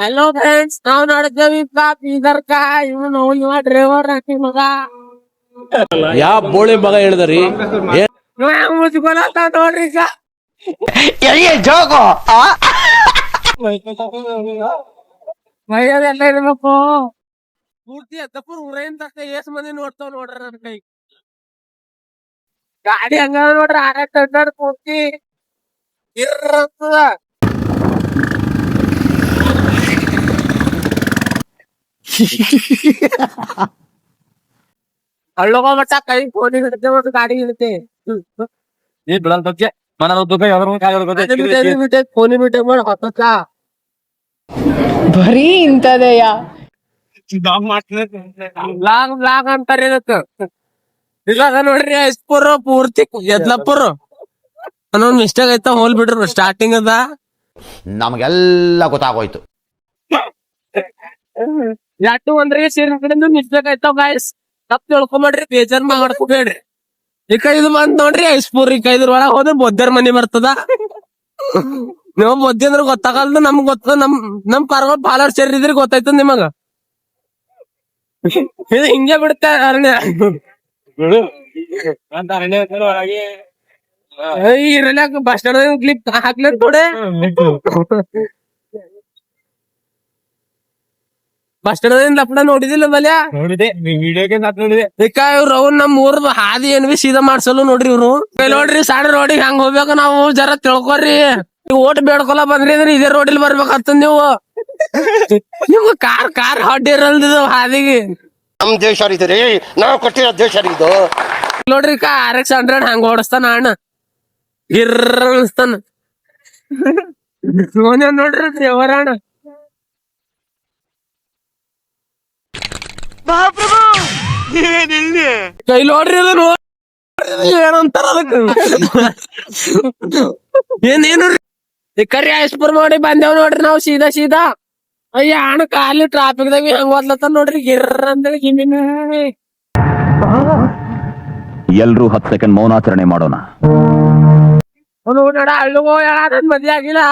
Hello friends ನಾವ್ ನೋಡಿದ್ದೇವಿ ಬೀದರ್ಕ ಇವನು ಇವ ಡ್ರೈವರ್ ಹಾಕಿ ಮಗ ಯಾವ ಬೋಳಿ ಮಗ ಹೇಳಿದ್ರಿ? ಮುಚ್ಕೊಳತ್ತ ನೋಡ್ರಿ ಈಗ ಮೈಯದೆಲ್ಲ ಇರ್ಬೇಕು. ಪೂರ್ತಿ ಅದ್ದಪ್ಪur ಊರೇನ್ ತಕ್ಕ ಏಸ್ ಮಂದಿ ನೋಡ್ತಾವ್ ನೋಡ್ರಿ ನನ್ ಕೈ. ಗಾಡಿ ಹಂಗ ನೋಡ್ರಿ ಅಡ್ಡಾಡ್ ಪೂರ್ತಿ ಇರ್ರಂತದ ಹಳ್ಳೋಗ ಮಟ್ಟ ಕೈ ಫೋನ್ ಹಿಡಿತೆ ಒಂದು ಗಾಡಿ ಹಿಡಿತೆ ಏ ಬಿಡಲ್ ಬಗ್ಗೆ ಮನ ದುಃಖ ಯಾವ್ದ್ರ ಫೋನ್ ಬಿಟ್ಟೆ ಮಾಡಿ ಹೊತ್ತ ಬರೀ ಇಂಥದೆಯ? ಲಾಗ್ ಲಾಗ್ ಅಂತಾರೆ ಇದಕ್ಕ ಇಲ್ಲ ಅದ ನೋಡ್ರಿ ಐಸ್ಪುರ್ ಪೂರ್ತಿ ಎದ್ಲಪ್ಪುರ್ ಅನ್ನೊಂದ್ ಮಿಸ್ಟೇಕ್ ಐತ ಹೋಲ್ ಬಿಡ್ರು ಸ್ಟಾರ್ಟಿಂಗ್ ಅದ. ನಮಗೆಲ್ಲ ಗೊತ್ತಾಗೋಯ್ತು. ಯಾಟು ಅಂದ್ರೆ ಸೇರಿ ಕಡೆಯಿಂದ ಐತಾವ ಗಾಯ್ಸ್ ತಪ್ಪ ತಿಳ್ಕೊಂಬೇಡ್ರಿ, ಬೇಜಾರ್ ಮಾಡ್ಕೋಬೇಡ್ರಿ. ಈ ಕೈ ಇದು ಬಂದ್ ನೋಡ್ರಿ ಐಸ್ಪೂರ್ ಈ ಕೈ ಇದ್ರ ಒಳಗ ಹೋದ್ರೆ ಬೊದ್ದರ್ ಮನಿ ಬರ್ತದ. ನೀವು ಬೊದ್ದಿ ಅಂದ್ರೆ ಗೊತ್ತಾಗಲ್ದು, ನಮ್ಗ್ ಗೊತ್ತ ನಮ್ ನಮ್ ಕಾರ್ಗಳು ಪಾಲರ್ ಸೇರಿದ್ರಿ ಗೊತ್ತಾಯ್ತದ ನಿಮಗ? ಇದು ಹಿಂಗೆ ಬಿಡುತ್ತೆ ಅರಣ್ಯ. ಈ ಇರಲ್ಯಾಕ ಬಸ್ ಸ್ಟ್ಯಾಂಡ್ ಕ್ಲಿಪ್ ಹಾಕ್ಲರ್ ನೋಡೆ ಬಸ್ ಸ್ಟ್ಯಾಂಡ್ ಲಪಡ ನೋಡಿದಿಲ್ಲ ಬಲ್ಯ? ನೋಡಿದೆ ವಿಡಿಯೋಗೆ ಸಾತ್ ನೋಡಿದೆ. ಇಕ್ಕ ಇವ್ರು ಅವ್ರು ನಮ್ ಊರ್ ಹಾದಿ ಏನ್ ಬಿ ಸೀದಾ ಮಾಡ್ಸಲು ನೋಡ್ರಿ ಇವ್ರು. ನೋಡ್ರಿ ಸಣ್ಣ ರೋಡಿಗೆ ಹಂಗ ಹೋಗ್ಬೇಕು ನಾವು? ಜರ ತಿಳ್ಕೊರಿ. ನೀವು ಓಟ್ ಬೇಡ್ಕೊಲ್ಲ ಬಂದ್ರಿ ಅಂದ್ರೆ ಇದೇ ರೋಡಿಲ್ ಬರ್ಬೇಕಂತ ನೀವು. ನಿಮ್ಗ ಕಾರ್ ಕಾರ್ ಹೊಡ್ಡಿ ಇರಲ್ದಿದು ಹಾದಿಗೆ. ನಮ್ ದೇಶ ರೀ ನಾವು ಕೊಟ್ಟಿರೋ ದೇಶ ಇದು. ನೋಡ್ರಿ ಕಾ ಆರ್ ಎಕ್ಸ್ ಹಂಡ್ರೆಡ್ ಹಂಗ ಓಡಿಸ್ತಾನ ಅಣ್ಣ. ಗಿರ್ರ ಅನ್ಸ್ತಾನ. ನೋಡ್ರಿ ದೇವರ ಅಣ್ಣ ಕೈ ನೋಡ್ರಿ ಅದು ಏನಂತಾರ ಅದಕ್ಕೆ? ಏನೇನು ಈ ಕರಿ ಐಸ್ಪುರ್ ಮಾಡಿ ಬಂದೇವ್ ನೋಡ್ರಿ ನಾವು ಸೀದಾ ಸೀದಾ. ಅಯ್ಯ ಅಣ್ಣ ಕಾಲಿ ಟ್ರಾಫಿಕ್ ದಾಗ ಹೆಂಗ್ ಓದ್ಲತ್ತ ನೋಡ್ರಿ ಗಿರ್ರ ಅಂತ ಗಿಮಿನ ಎಲ್ರೂ ಹತ್ತು ಸೆಕೆಂಡ್ ಮೌನಾಚರಣೆ ಮಾಡೋಣ. ಅವ್ನು ನೋಡ ಹೇಳ ನನ್ ಮದ್ವೆ ಆಗಿಲ್ಲ.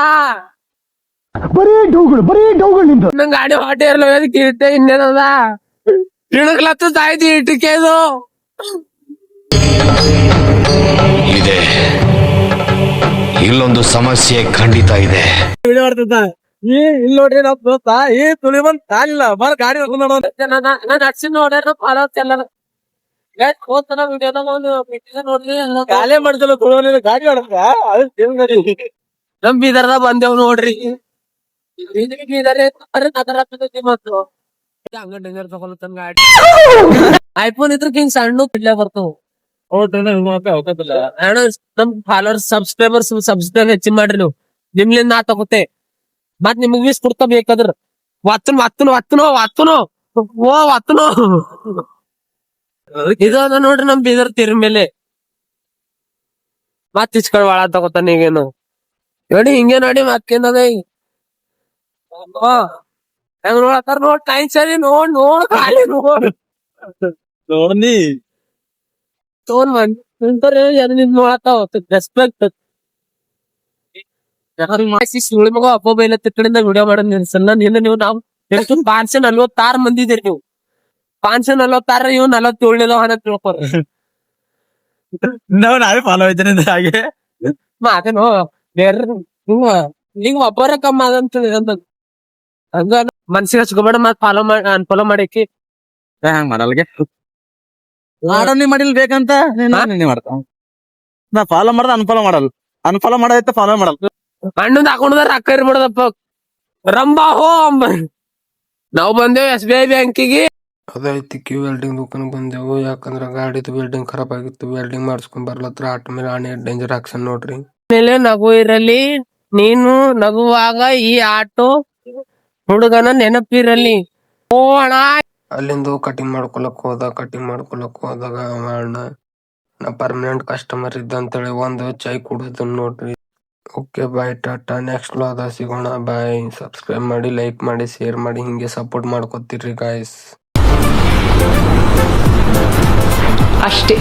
ಬರೀ ಡೌಗಳು ಬರೀ ಡೌಗಳು ನಿಂದು. ನಂಗೆ ಗಾಡಿ ಹೊಟ್ಟೆ ಇರ್ಲ ಅದಕ್ಕೆ ಇಟ್ಟೆ ಇನ್ನೇನದ ಇಟ್ಟಕ್ಕೆ ಇದು ಇದೆ. ಇಲ್ಲೊಂದು ಸಮಸ್ಯೆ ಖಂಡಿತ ಇದೆ. ವಿಡಿಯೋ ಬರ್ತದ ಈ ಇಲ್ಲಿ ನೋಡ್ರಿ ನಾವ್ ದೋಸ್ತ ಈ ತುಳಿ ಬಂದ್ ತಾಲಿಲ್ಲ ಬರ ಗಾಡಿ ನಾನು ಹಚ್ಚಿ ನೋಡ್ಯಾರ ಫಾಲೋ ಎಲ್ಲ ಹೋಗ್ತಾನ ವಿಡಿಯೋದಾಗ ಒಂದು ಪಿಕ್ಚರ್ ನೋಡ್ರಿ ಕಾಲೇ ಮಾಡಿದ ಗಾಡಿ ಅದು ನಮ್ ಬೀದರ್ದಾಗ ಬಂದೇವ್ ನೋಡ್ರಿ. ಬೀದರ್ ಮತ್ತು ಹಂಗ ಡೇಂಜರ್ ಗಾಡಿ. ಐಫೋನ್ ಇದ್ರ ಹಿಂಗ್ ಸಣ್ಣ ಪಿಡ್ಲೆ ಬರ್ತಾವ. ಅಣ್ಣ ನಮ್ ಫಾಲೋವರ್ಸ್ ಸಬ್ಸ್ಕ್ರೈಬರ್ಸ್ ಸಬ್ಸ್ಕ್ರೈಬ್ ಹೆಚ್ಚಿನ ಮಾಡ್ರಿ ನೀವು. ನಿಮ್ಲಿಂದ ನಾ ತಗೋತೆ. ಮತ್ ನಿಮಗ್ ವೀಸ್ ಕೊಡ್ತಾ ಬೇಕಾದ್ರ. ವತ್ತನ್ ವತ್ತನ್ ವತ್ತನು ವತ್ತನು. ಓ ವತ್ತನು. ಇದು ಅದ ನೋಡ್ರಿ ನಮ್ ಬೀದರ್ ತೀರ್ ಮೇಲೆ. ಮತ್ ಇಚ್ಕಡ್ ಒಳ ತಗೋತಾನ ಈಗೇನು. ನೋಡಿ ಹಿಂಗೆ ನೋಡಿ ಮತ್ತೇನದ ಈಗ ಹೆಂಗ್ ನೋಡತ್ತಾರ ನೋಡ್ ಟೈಮ್ ಸರಿ ನೋಡ್ ನೋಡ್ ಖಾಲಿ ನೋಡ್. ನೋಡ್ನಿ ತೋನ್ ಬಂದ್ ನಿಂತಾರೆ ಯಾರು ನಿನ್ ನೋಡತ್ತಾವ? ರೆಸ್ಪೆಕ್ಟ್ ಮಾಡಿಸಿ ಸುಳಿ ಮಗ ಅಪ್ಪ ಬೈಲ ತಿಕ್ಕಡಿಂದ ವಿಡಿಯೋ ಮಾಡೋದ್ ನಿಲ್ಸಲ್ಲ ನಿನ್ನ ನೀವು ನಾವು ಎಷ್ಟು ಪಾನ್ಸೆ ನಲ್ವತ್ತಾರು ಮಂದಿ ಇದೀರಿ ನೀವು. ಪಾನ್ಸೆ ನಲ್ವತ್ತಾರ ಇವ್ ನಲ್ವತ್ತೇಳನೇದ ಹಣ ತಿಳ್ಕೊರ ನಾವು ನಾವೇ ಫಾಲೋ ಆಯ್ತೇನೆ ಹಾಗೆ. ಮಾತೇನೋ ಬೇರೆ ನೀವು ಒಬ್ಬರ ಕಮ್ಮ ಅದಂತ ಹಂಗ ಮನ್ಸಿಗೆ ಹಚ್ಕೋಬೇಡ ಮತ್ ಫಾಲೋ ಮಾಡಿ ಅನ್ಫಾಲೋ ಮಾಡಕ್ಕೆ ಹಂಗ ಮಾಡಲ್ಗೆ ಮಾಡೋ ನೀ ಮಾಡಿಲ್ ಬೇಕಂತ? ಮಾಡ್ತಾವ ನಾ ಫಾಲೋ ಮಾಡ್ದ ಅನ್ಫಾಲೋ ಮಾಡಲ್ ಅನ್ಫಾಲೋ ಮಾಡೋದೈತೆ ಫಾಲೋ ಮಾಡಲ್ ಅಣ್ಣಂದ್ ಹಾಕೊಂಡ್ರ ರೊಕ್ಕ ಇರ್ಬಿಡದಪ್ಪ ರಂಬಾ ಹೋ ಅಂಬ ನಾವ್ ಬಂದೇವ್ ಎಸ್ ಬಿ ಐ ಬ್ಯಾಂಕಿಗೆ. ಅದೈತಿ ವೆಲ್ಡಿಂಗ್ ದುಕಾನ್ ಬಂದೆವು. ಯಾಕಂದ್ರ ಗಾಡಿದು ವೆಲ್ಡಿಂಗ್ ಖರಾಬ್ ಆಗಿತ್ತು. ವೆಲ್ಡಿಂಗ್ ಮಾಡಿಸ್ಕೊಂಡ್ ಬರ್ಲತ್ರ ಆಟ ಮೇಲೆ ಆಣೆ ಡೇಂಜರ್ ಆಕ್ಷನ್ ನೋಡ್ರಿ. ಮೇಲೆ ನಗು ಇರಲಿ ನೀನು ನಗುವಾಗ ಈ ಆಟೋ ಹುಡುಗನ ನೆನಪಿರಲಿ. ಓ ಅಣ್ಣ. ಅಲ್ಲಿಂದ ಕಟಿಂಗ್ ಮಾಡ್ಕೊಳಕ್ ಹೋದ ಕಟಿಂಗ್ ಮಾಡ್ಕೊಳಕ್ ಹೋದಾಗ ಅವ ಅಣ್ಣ ನಾ ಪರ್ಮನೆಂಟ್ ಕಸ್ಟಮರ್ ಇದ್ದ ಅಂತೇಳಿ ಒಂದು ಚೈ ಕುಡಿದ್ ನೋಡ್ರಿ. Okay bye Tata. ನೆಕ್ಸ್ಟ್ ಲಾದ ಸಿಗೋಣ. ಬಾಯ್ ಸಬ್ಸ್ಕ್ರೈಬ್ ಮಾಡಿ ಲೈಕ್ ಮಾಡಿ ಶೇರ್ ಮಾಡಿ ಹಿಂಗೆ ಸಪೋರ್ಟ್ ಮಾಡ್ಕೊತೀರಿ ಗಾಯ್ಸ್ ಅಷ್ಟೇ.